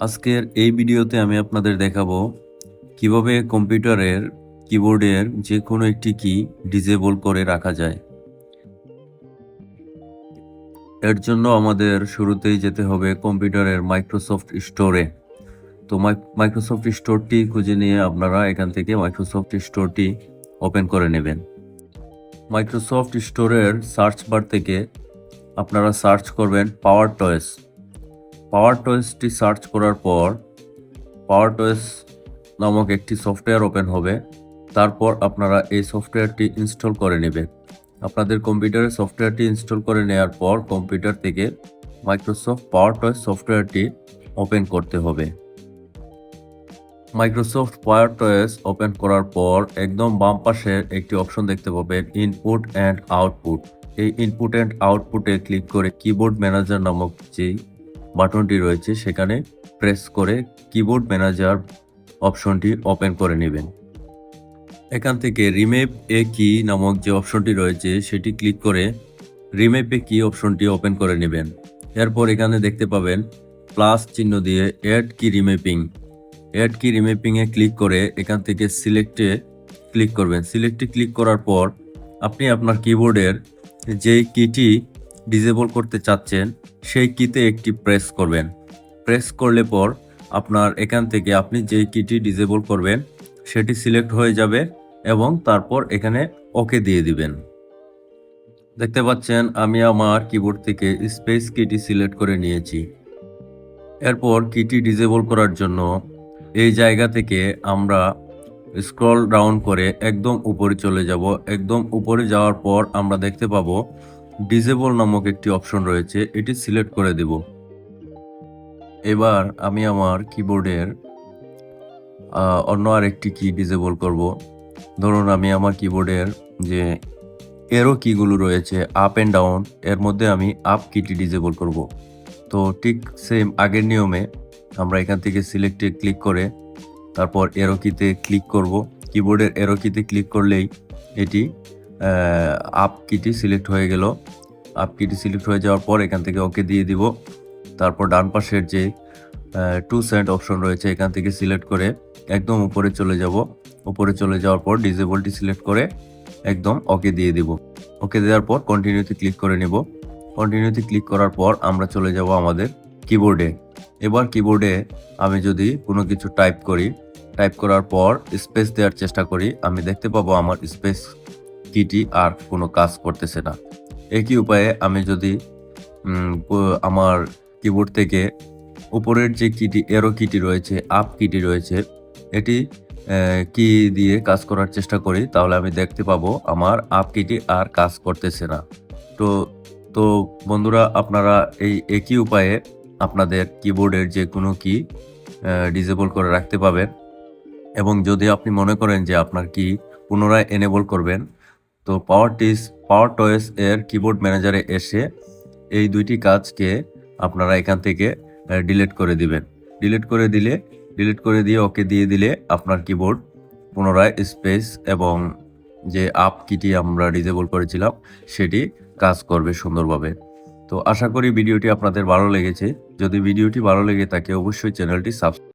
আজকের এই ভিডিওতে আমি আপনাদের দেখাবো কীভাবে কম্পিউটারের কিবোর্ডের যে কোনো একটি কি ডিজেবল করে রাখা যায়। এর জন্য আমাদের শুরুতেই যেতে হবে কম্পিউটারের মাইক্রোসফট স্টোরে। তো মাইক্রোসফট স্টোরটি খুঁজে নিয়ে আপনারা এখান থেকে মাইক্রোসফট স্টোরটি ওপেন করে নেবেন। মাইক্রোসফট স্টোরের সার্চ বার থেকে আপনারা সার্চ করবেন পাওয়ার টয়েস। পাওয়ার টয়েসটি সার্চ করার পর পাওয়ার টয়েস নামক একটি সফটওয়্যার ওপেন হবে। তারপর আপনারা এই সফটওয়্যারটি ইনস্টল করে নেবেন। আপনাদের কম্পিউটারে সফটওয়্যারটি ইনস্টল করে নেওয়ার পর কম্পিউটার থেকে মাইক্রোসফট পাওয়ার টয়েস সফটওয়্যারটি ওপেন করতে হবে। মাইক্রোসফট পাওয়ার টয়েস ওপেন করার পর একদম বাম পাশে একটি অপশন দেখতে পাবেন ইনপুট অ্যান্ড আউটপুট এই ইনপুট অ্যান্ড আউটপুটে ক্লিক করে কিবোর্ড ম্যানেজার নামক যেই বাটনটি রয়েছে, সেখানে প্রেস করে কিবোর্ড ম্যানেজার অপশনটি ওপেন করে নেবেন। এখান থেকে রিমেপ এ কি নামক যে অপশনটি রয়েছে, সেটি ক্লিক করে রিমেপ এ কি অপশনটি ওপেন করে নেবেন। এরপর এখানে দেখতে পাবেন প্লাস চিহ্ন দিয়ে অ্যাড কি রিমেপিং অ্যাড কি রিমেপিংয়ে ক্লিক করে এখান থেকে সিলেক্টে ক্লিক করবেন। সিলেক্টে ক্লিক করার পর আপনি আপনার কিবোর্ডের যেই কিটি ডিসেবল করতে চাচ্ছেন, সেই কিতে একটি প্রেস করবেন। প্রেস করলে পর আপনার এখান থেকে আপনি যেই কিটি ডিজেবল করবেন, সেটি সিলেক্ট হয়ে যাবে এবং তারপর এখানে ওকে দিয়ে দিবেন। দেখতে পাচ্ছেন, আমি আমার কিবোর্ড থেকে স্পেস কিটি সিলেক্ট করে নিয়েছি। এরপর কিটি ডিজেবল করার জন্য এই জায়গা থেকে আমরা স্ক্রল ডাউন করে একদম উপরে চলে যাব। একদম উপরে যাওয়ার পর আমরা দেখতে পাবো ডিসেবল নামক একটি অপশন রয়েছে, এটি সিলেক্ট করে দেব। এবার আমি আমার কিবোর্ডের অন্য আরেকটি কি ডিজেবল করব। ধরুন আমি আমার কিবোর্ডের যে এরো কিগুলো রয়েছে আপ অ্যান্ড ডাউন এর মধ্যে আমি আপ কিটি ডিজেবল করব। তো ঠিক সেম আগের নিয়মে আমরা এখান থেকে সিলেক্টে ক্লিক করে, তারপর এরো কিতে ক্লিক করব। কিবোর্ডের এরো কিতে ক্লিক করলেই এটি আপ কিটি সিলেক্ট হয়ে গেল। আপ কিটি সিলেক্ট হয়ে যাওয়ার পর এখান থেকে ওকে দিয়ে দিব। তারপর ডান পাশের যে টু সেন্ট অপশন রয়েছে, এখান থেকে সিলেক্ট করে একদম উপরে চলে যাব। উপরে চলে যাওয়ার পর ডিজেবলটি সিলেক্ট করে একদম ওকে দিয়ে দিব। ওকে দেওয়ার পর কন্টিনিউতে ক্লিক করে নেব। কন্টিনিউতে ক্লিক করার পর আমরা চলে যাব আমাদের কিবোর্ডে এবার কিবোর্ডে আমি যদি কোনো কিছু টাইপ করি টাইপ করার পর স্পেস দেওয়ার চেষ্টা করি, আমি দেখতে পাবো আমার স্পেস কিটি আর কোনো কাজ করতেছে না। একই উপায়ে আমি যদি আমার কিবোর্ড থেকে উপরের যে কিটি এরো কিটি রয়েছে আপ কিটি রয়েছে, এটি কি দিয়ে কাজ করার চেষ্টা করি, তাহলে আমি দেখতে পাবো আমার আপ কিটি আর কাজ করতেছে না। তো তো বন্ধুরা, আপনারা এই একই উপায়ে আপনাদের কিবোর্ডের যে কোনো কি ডিসেবল করে রাখতে পাবেন। এবং যদি আপনি মনে করেন যে আপনার কি পুনরায় এনেবল করবেন তো পাওয়ার টিস পাওয়ার টয়েস এর কিবোর্ড ম্যানেজারে এসে এই দুইটি কাজকে আপনারা এখান থেকে ডিলিট করে দিবেন। ডিলিট করে দিলে ডিলিট করে দিয়ে ওকে দিয়ে দিলে আপনার কিবোর্ড পুনরায় স্পেস এবং যে আপ কিটি আমরা ডিজেবল করেছিলাম, সেটি কাজ করবে সুন্দরভাবে। তো আশা করি ভিডিওটি আপনাদের ভালো লেগেছে। যদি ভিডিওটি ভালো লেগে থাকে, অবশ্যই চ্যানেলটি সাবস্ক্রাইব